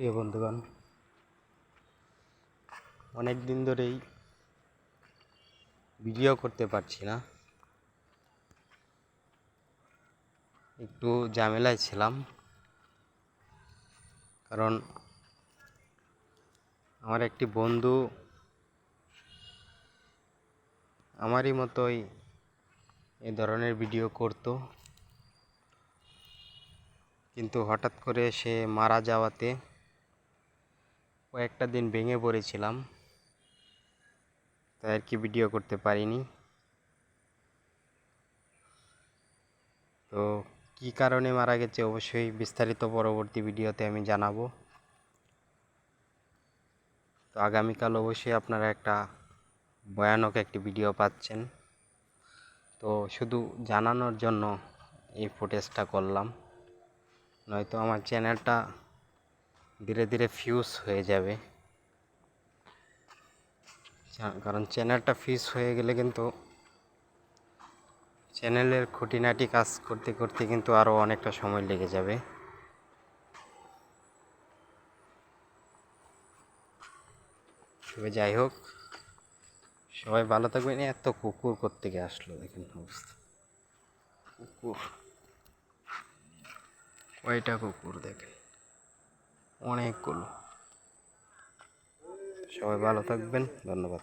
প্রিয় বন্ধুগণ, অনেক দিন ধরেই ভিডিও করতে পারছি না। একটু ঝামেলায় ছিলাম, কারণ আমার একটি বন্ধু আমারই মতোই এ ধরনের ভিডিও করতো। কিন্তু হঠাৎ করে সে মারা যাওয়াতে কয়েকটা দিন ভেঙে পড়েছিলাম, তাই আর কি ভিডিও করতে পারিনি। তো কী কারণে মারা গেছে অবশ্যই বিস্তারিত পরবর্তী ভিডিওতে আমি জানাব। তো আগামীকাল অবশ্যই আপনারা একটা ভয়ানক একটি ভিডিও পাচ্ছেন। তো শুধু জানানোর জন্য এই ফুটেজটা করলাম। নয়তো আমার চ্যানেলটা ধীরে ধীরে ফিউজ হয়ে যাবে। কারণ চ্যানেলটা ফিউজ হয়ে গেলে কিন্তু চ্যানেলের খুঁটিনাটি কাজ করতে করতে কিন্তু আরও অনেকটা সময় লেগে যাবে। তবে যাই হোক, সবাই ভালো থাকবেন। এত কুকুর করতে আসলো দেখেন অবস্থা। কুকুর। কয়টা কুকুর দেখেন? অনেকগুলো সবাই ভালো থাকবেন ধন্যবাদ।